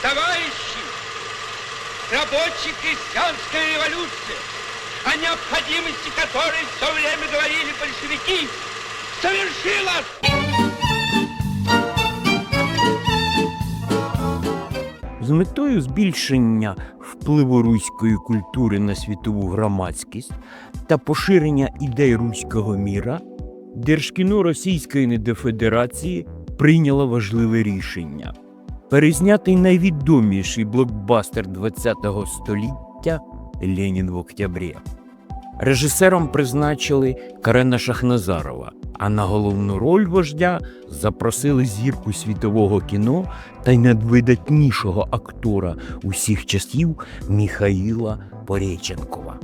Товарищи, рабоче-крестьянская революция, о необходимости которой в то время говорили большевики, совершилась! З метою збільшення впливу руської культури на світову громадськість та поширення ідей руського міра, Держкіно Російської Недофедерації прийняло важливе рішення перезнятий найвідоміший блокбастер ХХ століття Ленін в октябрі. Режисером призначили Карена Шахназарова, а на головну роль вождя запросили зірку світового кіно та й надвидатнішого актора усіх часів Міхаїла Пореченкова.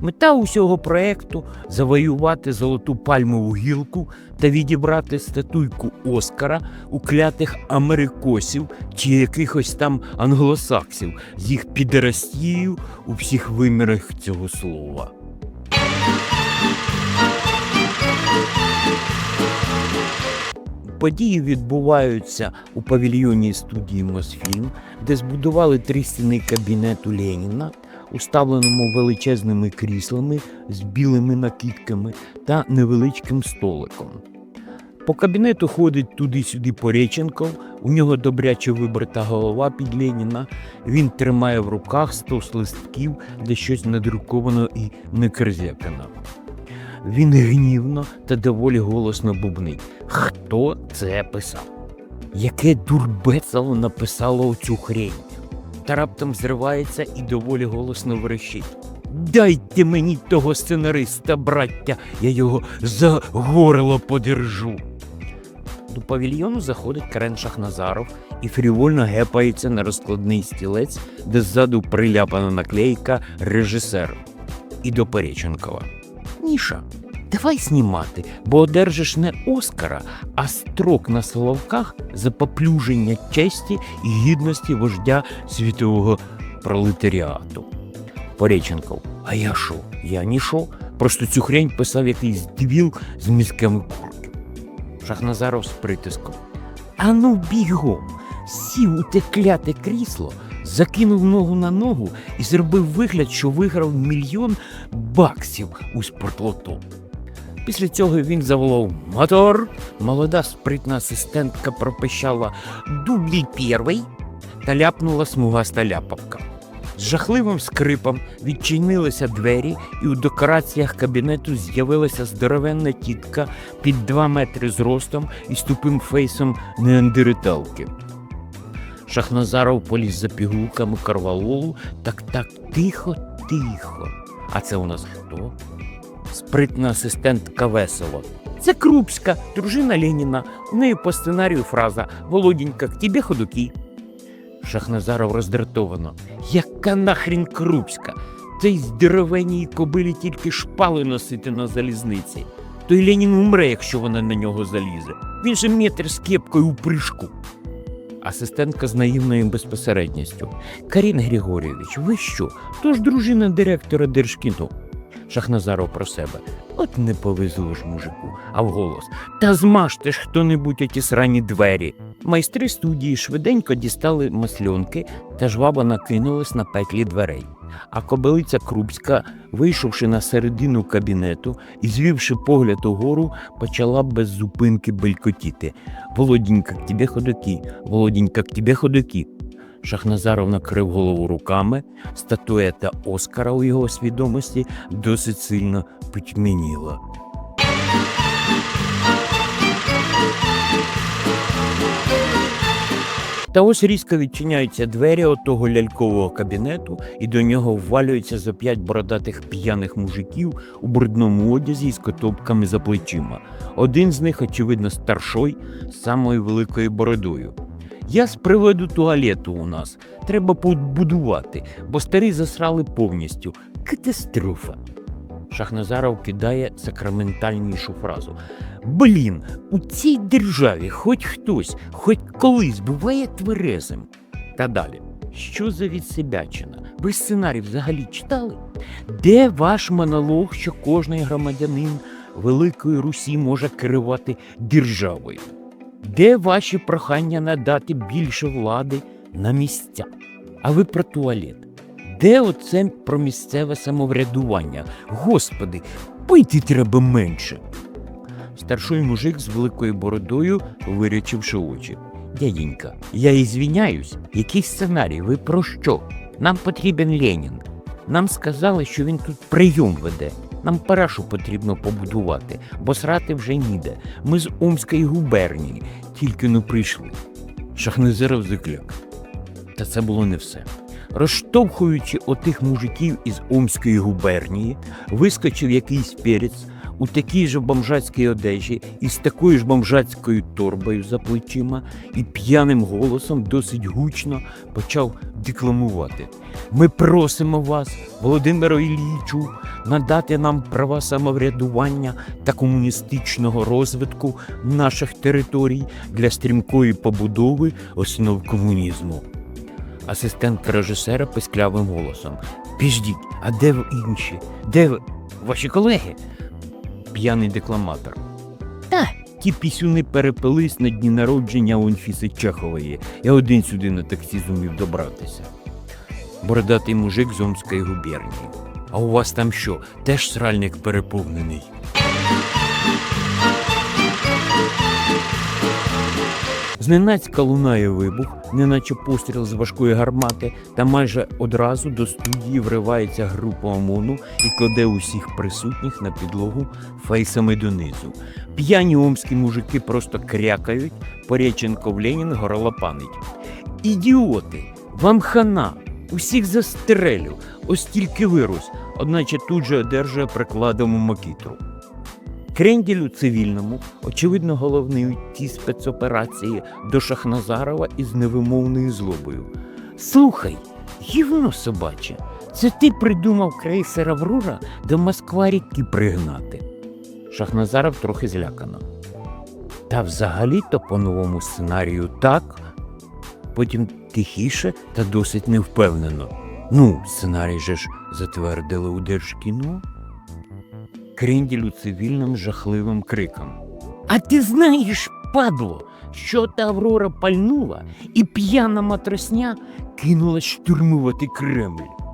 Мета усього проекту завоювати золоту пальмову гілку та відібрати статуйку Оскара у клятих америкосів чи якихось там англосаксів з їх підерастією у всіх вимірах цього слова. Події відбуваються у павільйоні студії Мосфільм, де збудували три стіни кабінету Леніна, уставленому величезними кріслами з білими накидками та невеличким столиком. По кабінету ходить туди-сюди Пореченков, у нього добряче вибрита голова під Леніна. Він тримає в руках стос листків, де щось надруковано і некрзякано. Він гнівно та доволі голосно бубнить. Хто це писав? Яке дурбецало написало оцю хрень? Та раптом зривається і доволі голосно верещить. Дайте мені того сценариста, браття, я його за горло подержу. До павільйону заходить Карен Шахназаров і фрівольно гепається на розкладний стілець, де ззаду приляпана наклейка режисер. І до Переченкова. Міша, давай знімати, бо одержиш не Оскара, а строк на Соловках за поплюження честі і гідності вождя світового пролетаріату. Пореченков, а я шо? Я не шо. Просто цю хрень писав якийсь двіл з мізками курки. Шахназаров з притиском. Ану бігом, сів у те кляте крісло, закинув ногу на ногу і зробив вигляд, що виграв мільйон баксів у спортлото. Після цього він заволов мотор. Молода спритна асистентка пропищала дублі перший та ляпнула смугаста ляпавка. З жахливим скрипом відчинилися двері, і у декораціях кабінету з'явилася здоровенна тітка під два метри зростом і з тупим фейсом неандериталки. Шахназаров поліз за пігулками карвалолу, так так тихо, тихо. А це у нас хто? Спритна асистентка весело. Це Крупська, дружина Леніна. У неї по сценарію фраза Володінька, к тебе ходуки. Шахназаров роздратовано. Яка нахрін Крупська? Цей здоровенній кобилі тільки шпали носити на залізниці. Той Ленін умре, якщо вона на нього залізе. Він же метр з кепкою у прыжку. Асистентка з наївною безпосередністю. Карін Григорійович, ви що? То ж дружина директора Держкіно. Шахназаров про себе. От не повезло ж мужику, а вголос. Та змажте ж хто-небудь оті срані двері. Майстри студії швиденько дістали масльонки та жваба накинулись на петлі дверей. А кобилиця Крупська, вийшовши на середину кабінету і звівши погляд угору, почала без зупинки белькотіти. Володінька, к тебе ходоки, Володінька, к тебе ходоки. Шахназаров накрив голову руками, статуета Оскара у його свідомості досить сильно потьмяніла. Та ось різко відчиняються двері отого лялькового кабінету, і до нього ввалюються за п'ять бородатих п'яних мужиків у брудному одязі з котопками за плечима. Один з них, очевидно, старшой з самою великою бородою. Я з приводу туалету у нас. Треба побудувати, бо старі засрали повністю. Катастрофа. Шахназаров кидає сакраментальнішу фразу. Блін, у цій державі хоч хтось, хоч колись буває тверезим. Та далі. Що за відсебячина? Ви сценарій взагалі читали? Де ваш монолог, що кожний громадянин Великої Русі може керувати державою? Де ваші прохання надати більше влади на місця? А ви про туалет? Де оце про місцеве самоврядування? Господи, пити треба менше. Старший мужик з великою бородою, вирячивши очі. Дяденька, я ізвіняюсь, який сценарій? Ви про що? Нам потрібен Ленін. Нам сказали, що він тут прийом веде. Нам парашу потрібно побудувати, бо срати вже ніде. Ми з Омської губернії, тільки ну прийшли. Шахнезеров закляк. Та це було не все. Розштовхуючи отих мужиків із Омської губернії, вискочив якийсь перець у такій же бомжацькій одежі і з такою ж бомжацькою торбою за плечима і п'яним голосом досить гучно почав декламувати. Ми просимо вас, Володимиро Іллічу, надати нам права самоврядування та комуністичного розвитку наших територій для стрімкої побудови основ комунізму. Асистент режисера писклявим голосом. Піждіть, а де ви інші? Де ви? ваші колеги? П'яний декламатор. Та, ті пісюни перепились на дні народження у Анфіси Чехової. Я один сюди на таксі зумів добратися. Бородатий мужик з Омської губернії. А у вас там що, теж сральник переповнений? Зненацька лунає вибух, неначе постріл з важкої гармати, та майже одразу до студії вривається група ОМОНу і кладе усіх присутніх на підлогу фейсами донизу. П'яні омські мужики просто крякають, Пореченков Ленін горлопанить. Ідіоти! Вам хана! Усіх застрелю! Ось тільки вирус, одначе тут же одержує прикладом макітру. Кренділю цивільному, очевидно, головний у тій спецоперації до Шахназарова із невимовною злобою. Слухай, гівно собаче, це ти придумав крейсер Аврора до Москва-ріки пригнати. Шахназаров трохи злякано. Та взагалі-то по новому сценарію так. Потім тихіше та досить невпевнено. Ну, сценарій же ж затвердили у Держкіно. Кренділь цивільним жахливим криком. А ти знаєш, падло, що та Аврора пальнула, і п'яна матросня кинулась штурмувати Кремль.